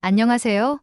안녕하세요.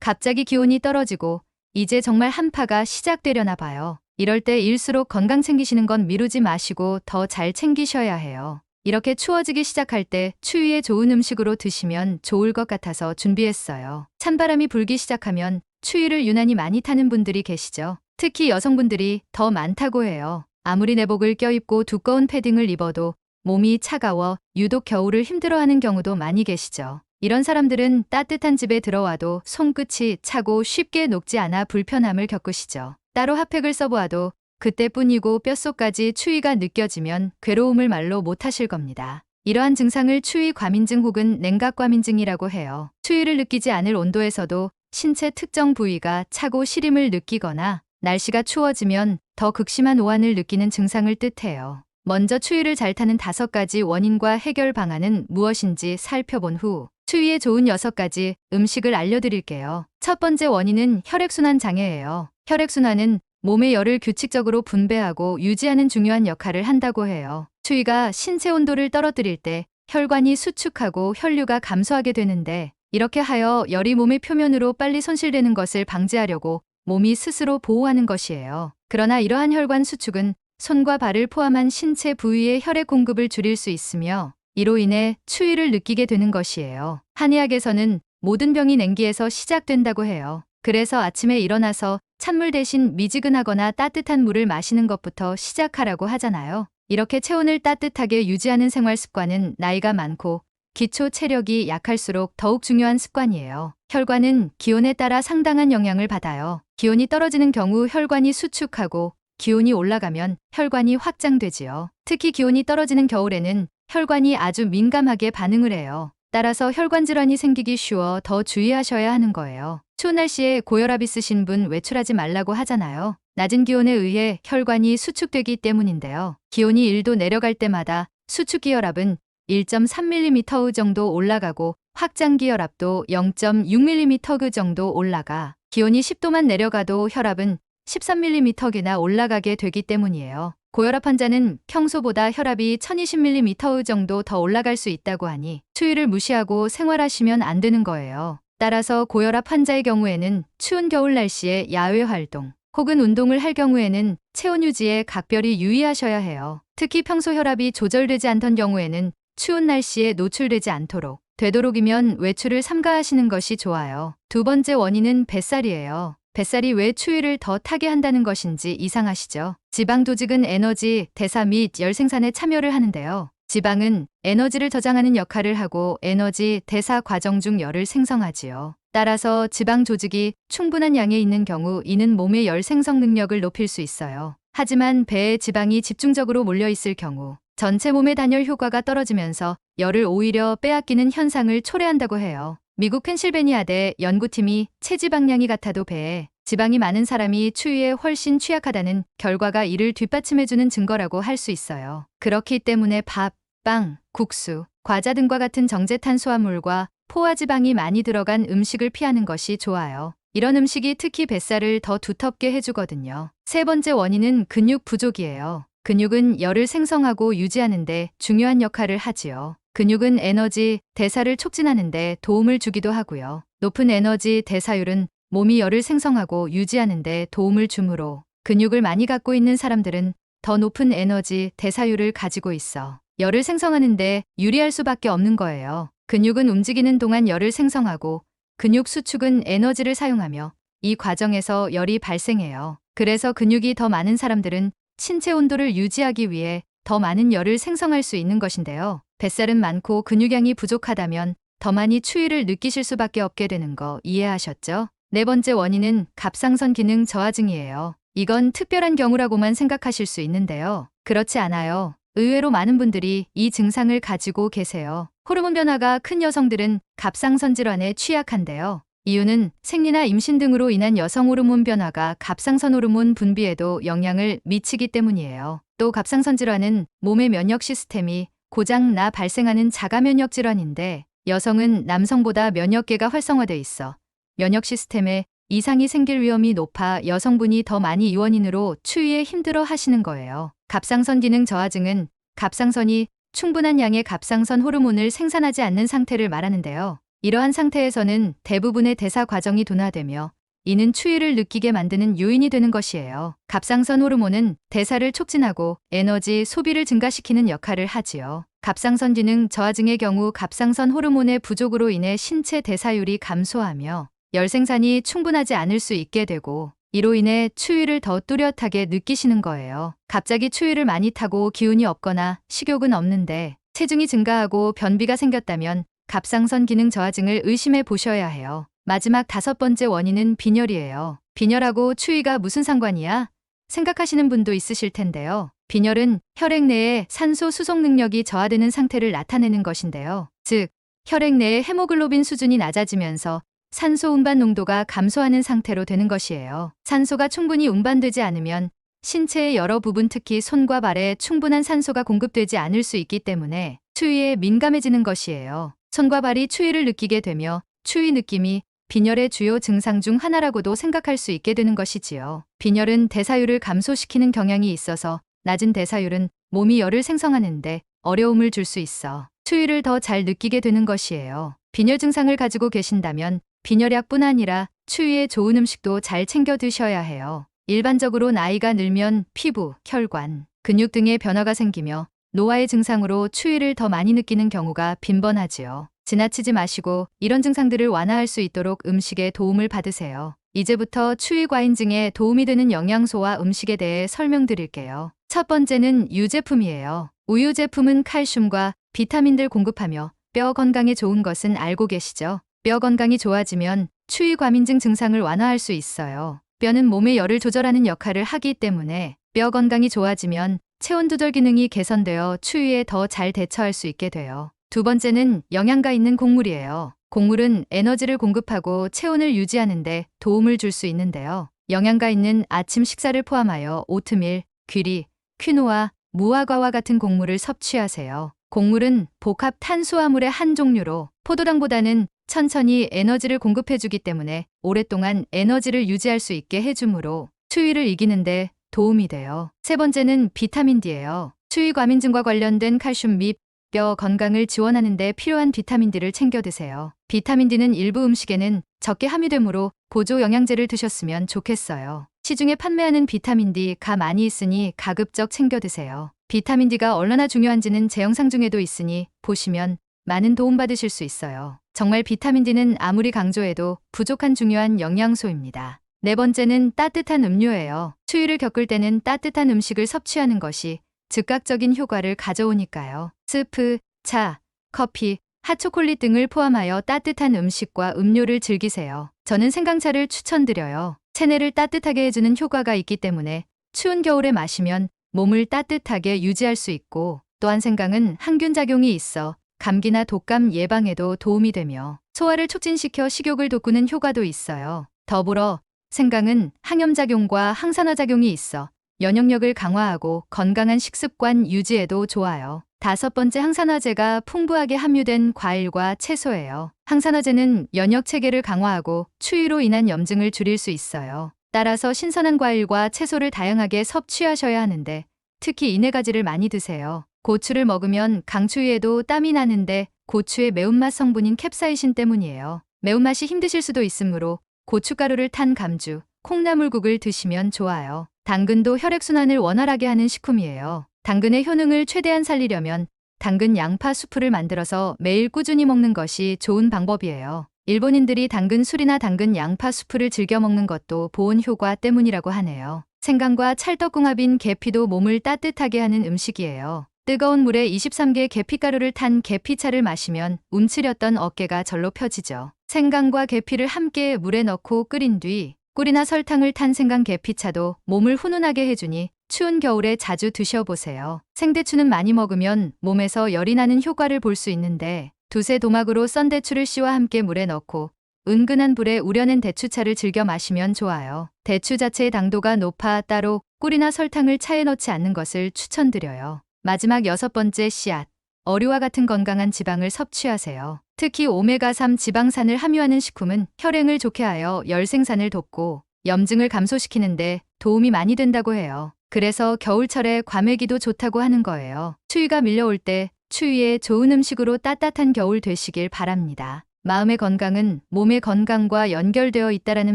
갑자기 기온이 떨어지고 이제 정말 한파가 시작되려나 봐요. 이럴 때 일수록 건강 챙기시는 건 미루지 마시고 더 잘 챙기셔야 해요. 이렇게 추워지기 시작할 때 추위에 좋은 음식으로 드시면 좋을 것 같아서 준비했어요. 찬바람이 불기 시작하면 추위를 유난히 많이 타는 분들이 계시죠. 특히 여성분들이 더 많다고 해요. 아무리 내복을 껴입고 두꺼운 패딩을 입어도 몸이 차가워 유독 겨울을 힘들어하는 경우도 많이 계시죠. 이런 사람들은 따뜻한 집에 들어와도 손끝이 차고 쉽게 녹지 않아 불편함을 겪으시죠. 따로 핫팩을 써보아도 그때뿐이고 뼛속까지 추위가 느껴지면 괴로움을 말로 못하실 겁니다. 이러한 증상을 추위 과민증 혹은 냉각 과민증이라고 해요. 추위를 느끼지 않을 온도에서도 신체 특정 부위가 차고 시림을 느끼거나 날씨가 추워지면 더 극심한 오한을 느끼는 증상을 뜻해요. 먼저 추위를 잘 타는 다섯 가지 원인과 해결 방안은 무엇인지 살펴본 후 추위에 좋은 여섯 가지 음식을 알려드릴게요. 첫 번째 원인은 혈액순환 장애예요. 혈액순환은 몸의 열을 규칙적으로 분배하고 유지하는 중요한 역할을 한다고 해요. 추위가 신체 온도를 떨어뜨릴 때 혈관이 수축하고 혈류가 감소하게 되는데 이렇게 하여 열이 몸의 표면으로 빨리 손실되는 것을 방지하려고 몸이 스스로 보호하는 것이에요. 그러나 이러한 혈관 수축은 손과 발을 포함한 신체 부위의 혈액 공급을 줄일 수 있으며 이로 인해 추위를 느끼게 되는 것이에요. 한의학에서는 모든 병이 냉기에서 시작된다고 해요. 그래서 아침에 일어나서 찬물 대신 미지근하거나 따뜻한 물을 마시는 것부터 시작하라고 하잖아요. 이렇게 체온을 따뜻하게 유지하는 생활 습관은 나이가 많고 기초 체력이 약할수록 더욱 중요한 습관이에요. 혈관은 기온에 따라 상당한 영향을 받아요. 기온이 떨어지는 경우 혈관이 수축하고 기온이 올라가면 혈관이 확장되지요. 특히 기온이 떨어지는 겨울에는 혈관이 아주 민감하게 반응을 해요. 따라서 혈관 질환이 생기기 쉬워 더 주의하셔야 하는 거예요. 추운 날씨에 고혈압 있으신 분 외출하지 말라고 하잖아요. 낮은 기온에 의해 혈관이 수축되기 때문인데요. 기온이 1도 내려갈 때마다 수축기혈압은 1.3mm 정도 올라가고 확장기혈압도 0.6mm 그 정도 올라가 기온이 10도만 내려가도 혈압은 13mm나 올라가게 되기 때문이에요. 고혈압 환자는 평소보다 혈압이 1020mm 정도 더 올라갈 수 있다고 하니 추위를 무시하고 생활하시면 안 되는 거예요. 따라서 고혈압 환자의 경우에는 추운 겨울 날씨에 야외 활동 혹은 운동을 할 경우에는 체온 유지에 각별히 유의하셔야 해요. 특히 평소 혈압이 조절되지 않던 경우에는 추운 날씨에 노출되지 않도록 되도록이면 외출을 삼가하시는 것이 좋아요. 두 번째 원인은 뱃살이에요. 뱃살이 왜 추위를 더 타게 한다는 것인지 이상하시죠? 지방 조직은 에너지, 대사 및 열 생산에 참여를 하는데요. 지방은 에너지를 저장하는 역할을 하고 에너지 대사 과정 중 열을 생성하지요. 따라서 지방 조직이 충분한 양에 있는 경우 이는 몸의 열 생성 능력을 높일 수 있어요. 하지만 배에 지방이 집중적으로 몰려 있을 경우 전체 몸의 단열 효과가 떨어지면서 열을 오히려 빼앗기는 현상을 초래한다고 해요. 미국 펜실베니아대 연구팀이 체지방량이 같아도 배에 지방이 많은 사람이 추위에 훨씬 취약하다는 결과가 이를 뒷받침해주는 증거라고 할 수 있어요. 그렇기 때문에 밥, 빵, 국수, 과자 등과 같은 정제탄수화물과 포화지방이 많이 들어간 음식을 피하는 것이 좋아요. 이런 음식이 특히 뱃살을 더 두텁게 해주거든요. 세 번째 원인은 근육 부족이에요. 근육은 열을 생성하고 유지하는데 중요한 역할을 하지요. 근육은 에너지, 대사를 촉진하는데 도움을 주기도 하고요. 높은 에너지 대사율은 몸이 열을 생성하고 유지하는데 도움을 주므로 근육을 많이 갖고 있는 사람들은 더 높은 에너지 대사율을 가지고 있어 열을 생성하는데 유리할 수밖에 없는 거예요. 근육은 움직이는 동안 열을 생성하고 근육 수축은 에너지를 사용하며 이 과정에서 열이 발생해요. 그래서 근육이 더 많은 사람들은 신체 온도를 유지하기 위해 더 많은 열을 생성할 수 있는 것인데요. 뱃살은 많고 근육량이 부족하다면 더 많이 추위를 느끼실 수밖에 없게 되는 거 이해하셨죠? 네 번째 원인은 갑상선 기능 저하증이에요. 이건 특별한 경우라고만 생각하실 수 있는데요. 그렇지 않아요. 의외로 많은 분들이 이 증상을 가지고 계세요. 호르몬 변화가 큰 여성들은 갑상선 질환에 취약한데요. 이유는 생리나 임신 등으로 인한 여성 호르몬 변화가 갑상선 호르몬 분비에도 영향을 미치기 때문이에요. 또 갑상선 질환은 몸의 면역 시스템이 고장 나 발생하는 자가 면역 질환인데 여성은 남성보다 면역계가 활성화돼 있어 면역 시스템에 이상이 생길 위험이 높아 여성분이 더 많이 이 원인으로 추위에 힘들어 하시는 거예요. 갑상선 기능 저하증은 갑상선이 충분한 양의 갑상선 호르몬을 생산하지 않는 상태를 말하는데요. 이러한 상태에서는 대부분의 대사 과정이 둔화되며 이는 추위를 느끼게 만드는 요인이 되는 것이에요. 갑상선 호르몬은 대사를 촉진하고 에너지 소비를 증가시키는 역할을 하지요. 갑상선 기능 저하증의 경우 갑상선 호르몬의 부족으로 인해 신체 대사율이 감소하며 열 생산이 충분하지 않을 수 있게 되고 이로 인해 추위를 더 뚜렷하게 느끼시는 거예요. 갑자기 추위를 많이 타고 기운이 없거나 식욕은 없는데 체중이 증가하고 변비가 생겼다면 갑상선 기능 저하증을 의심해 보셔야 해요. 마지막 다섯 번째 원인은 빈혈이에요. 빈혈하고 추위가 무슨 상관이야? 생각하시는 분도 있으실 텐데요. 빈혈은 혈액 내에 산소 수송 능력이 저하되는 상태를 나타내는 것인데요. 즉, 혈액 내의 헤모글로빈 수준이 낮아지면서 산소 운반 농도가 감소하는 상태로 되는 것이에요. 산소가 충분히 운반되지 않으면 신체의 여러 부분 특히 손과 발에 충분한 산소가 공급되지 않을 수 있기 때문에 추위에 민감해지는 것이에요. 손과 발이 추위를 느끼게 되며 추위 느낌이 빈혈의 주요 증상 중 하나라고도 생각할 수 있게 되는 것이지요. 빈혈은 대사율을 감소시키는 경향이 있어서 낮은 대사율은 몸이 열을 생성하는데 어려움을 줄 수 있어 추위를 더 잘 느끼게 되는 것이에요. 빈혈 증상을 가지고 계신다면 빈혈약뿐 아니라 추위에 좋은 음식도 잘 챙겨 드셔야 해요. 일반적으로 나이가 늘면 피부, 혈관, 근육 등의 변화가 생기며 노화의 증상으로 추위를 더 많이 느끼는 경우가 빈번하지요. 지나치지 마시고 이런 증상들을 완화할 수 있도록 음식에 도움을 받으세요. 이제부터 추위 과인증에 도움이 되는 영양소와 음식에 대해 설명드릴게요. 첫 번째는 유제품이에요. 우유 제품은 칼슘과 비타민들 공급하며 뼈 건강에 좋은 것은 알고 계시죠? 뼈 건강이 좋아지면 추위 과민증 증상을 완화할 수 있어요. 뼈는 몸의 열을 조절하는 역할을 하기 때문에 뼈 건강이 좋아지면 체온 조절 기능이 개선되어 추위에 더 잘 대처할 수 있게 돼요. 두 번째는 영양가 있는 곡물이에요. 곡물은 에너지를 공급하고 체온을 유지하는데 도움을 줄 수 있는데요. 영양가 있는 아침 식사를 포함하여 오트밀, 귀리, 퀴노아, 무화과와 같은 곡물을 섭취하세요. 곡물은 복합 탄수화물의 한 종류로 포도당보다는 천천히 에너지를 공급해주기 때문에 오랫동안 에너지를 유지할 수 있게 해주므로 추위를 이기는데 도움이 돼요. 세 번째는 비타민 D예요. 추위 과민증과 관련된 칼슘 및 뼈 건강을 지원하는 데 필요한 비타민 D를 챙겨 드세요. 비타민 D는 일부 음식에는 적게 함유되므로 보조 영양제를 드셨으면 좋겠어요. 시중에 판매하는 비타민 D가 많이 있으니 가급적 챙겨 드세요. 비타민 D가 얼마나 중요한지는 제 영상 중에도 있으니 보시면 많은 도움 받으실 수 있어요. 정말 비타민 D는 아무리 강조해도 부족한 중요한 영양소입니다. 네 번째는 따뜻한 음료예요. 추위를 겪을 때는 따뜻한 음식을 섭취하는 것이 즉각적인 효과를 가져오니까요. 스프, 차, 커피, 핫초콜릿 등을 포함하여 따뜻한 음식과 음료를 즐기세요. 저는 생강차를 추천드려요. 체내를 따뜻하게 해주는 효과가 있기 때문에 추운 겨울에 마시면 몸을 따뜻하게 유지할 수 있고 또한 생강은 항균 작용이 있어 감기나 독감 예방에도 도움이 되며 소화를 촉진시켜 식욕을 돋구는 효과도 있어요. 더불어 생강은 항염작용과 항산화작용이 있어 면역력을 강화하고 건강한 식습관 유지에도 좋아요. 다섯 번째 항산화제가 풍부하게 함유된 과일과 채소예요. 항산화제는 면역 체계를 강화하고 추위로 인한 염증을 줄일 수 있어요. 따라서 신선한 과일과 채소를 다양하게 섭취하셔야 하는데 특히 이네 가지를 많이 드세요. 고추를 먹으면 강추위에도 땀이 나는데 고추의 매운맛 성분인 캡사이신 때문이에요. 매운맛이 힘드실 수도 있으므로 고춧가루를 탄 감주, 콩나물국을 드시면 좋아요. 당근도 혈액순환을 원활하게 하는 식품이에요. 당근의 효능을 최대한 살리려면 당근 양파 수프를 만들어서 매일 꾸준히 먹는 것이 좋은 방법이에요. 일본인들이 당근 술이나 당근 양파 수프를 즐겨 먹는 것도 보온 효과 때문이라고 하네요. 생강과 찰떡궁합인 계피도 몸을 따뜻하게 하는 음식이에요. 뜨거운 물에 23개 계피가루를 탄 계피차를 마시면 움츠렸던 어깨가 절로 펴지죠. 생강과 계피를 함께 물에 넣고 끓인 뒤 꿀이나 설탕을 탄 생강 계피차도 몸을 훈훈하게 해주니 추운 겨울에 자주 드셔보세요. 생대추는 많이 먹으면 몸에서 열이 나는 효과를 볼 수 있는데 두세 도막으로 썬 대추를 씨와 함께 물에 넣고 은근한 불에 우려낸 대추차를 즐겨 마시면 좋아요. 대추 자체의 당도가 높아 따로 꿀이나 설탕을 차에 넣지 않는 것을 추천드려요. 마지막 여섯 번째 씨앗. 어류와 같은 건강한 지방을 섭취하세요. 특히 오메가3 지방산을 함유하는 식품은 혈행을 좋게 하여 열 생산을 돕고 염증을 감소시키는데 도움이 많이 된다고 해요. 그래서 겨울철에 과메기도 좋다고 하는 거예요. 추위가 밀려올 때 추위에 좋은 음식으로 따뜻한 겨울 되시길 바랍니다. 마음의 건강은 몸의 건강과 연결되어 있다라는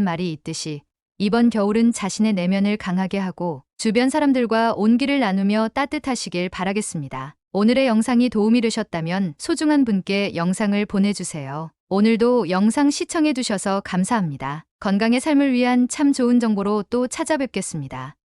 말이 있듯이 이번 겨울은 자신의 내면을 강하게 하고 주변 사람들과 온기를 나누며 따뜻하시길 바라겠습니다. 오늘의 영상이 도움이 되셨다면 소중한 분께 영상을 보내주세요. 오늘도 영상 시청해주셔서 감사합니다. 건강의 삶을 위한 참 좋은 정보로 또 찾아뵙겠습니다.